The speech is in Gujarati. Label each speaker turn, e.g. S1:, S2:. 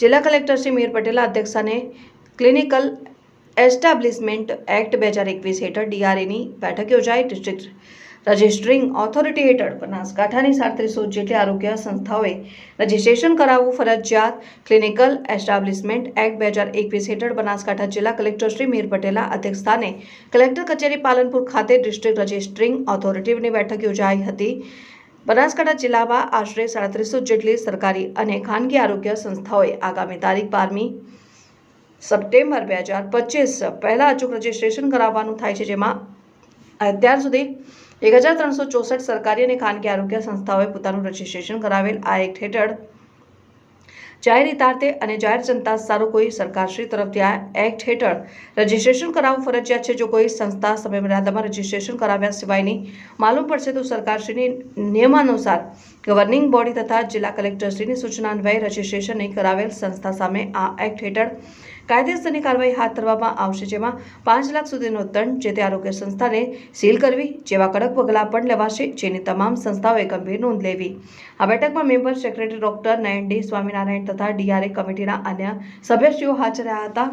S1: જિલ્લા કલેક્ટર શ્રી મીર પટેલના અધ્યક્ષસ્થાને ક્લિનિકલ એસ્ટાબ્લિશમેન્ટ એક્ટ બે હજાર એકવીસ હેઠળ ડીઆરએની બેઠક યોજાઈ. ડિસ્ટ્રિક્ટ રજિસ્ટ્રિંગ ઓથોરિટી હેઠળ બનાસકાંઠાની સાડત્રીસો જેટલી આરોગ્ય સંસ્થાઓએ રજિસ્ટ્રેશન કરાવવું ફરજિયાત. ક્લિનિકલ એસ્ટાબ્લિશમેન્ટ એક્ટ બે હજાર એકવીસ હેઠળ બનાસકાંઠા જિલ્લા કલેક્ટર શ્રી મીર પટેલના અધ્યક્ષસ્થાને કલેક્ટર કચેરી પાલનપુર ખાતે ડિસ્ટ્રિક્ટ રજિસ્ટ્રિંગ ઓથોરિટીની બેઠક યોજાઈ હતી. બનાસકાંઠા જિલ્લામાં આશરે સાડત્રીસો જેટલી સરકારી અને ખાનગી આરોગ્ય સંસ્થાઓએ આગામી તારીખ બારમી સપ્ટેમ્બર બે હજાર પચીસ પહેલાં અચૂક રજિસ્ટ્રેશન કરાવવાનું થાય છે, જેમાં અત્યાર સુધી એક હજાર ત્રણસો ચોસઠ સરકારી અને ખાનગી આરોગ્ય સંસ્થાઓએ પોતાનું રજિસ્ટ્રેશન કરાવેલ આ એક્ટ હેઠળ જાહેર હિતાર્થે અને જાહેર જનતા સારું કોઈ સરકારશ્રી તરફથી આ એક્ટ હેઠળ રજિસ્ટ્રેશન કરાવવું ફરજિયાત છે. જો કોઈ સંસ્થા સમયમર્યાદામાં રજિસ્ટ્રેશન કરાવ્યા સિવાયની માલુમ પડશે, તો સરકારશ્રીની નિયમાનુસાર ગવર્નિંગ બોડી તથા જિલ્લા કલેક્ટરશ્રીની સૂચના અન્વયે રજિસ્ટ્રેશન નહીં કરાવેલ સંસ્થા સામે આ એક્ટ હેઠળ કાયદેસરની કાર્યવાહી હાથ ધરવામાં આવશે, જેમાં પાંચ લાખ સુધીનો દંડ જે તે આરોગ્ય સંસ્થાને સીલ કરવી, જેવા કડક પગલાં પણ લેવાશે, જેની તમામ સંસ્થાઓએ ગંભીર નોંધ લેવી. આ બેઠકમાં member secretary doctor Nayan D Swaminarayan તથા ડીઆરએ કમિટીના અન્ય સભ્યશ્રીઓ હાજર રહ્યા હતા.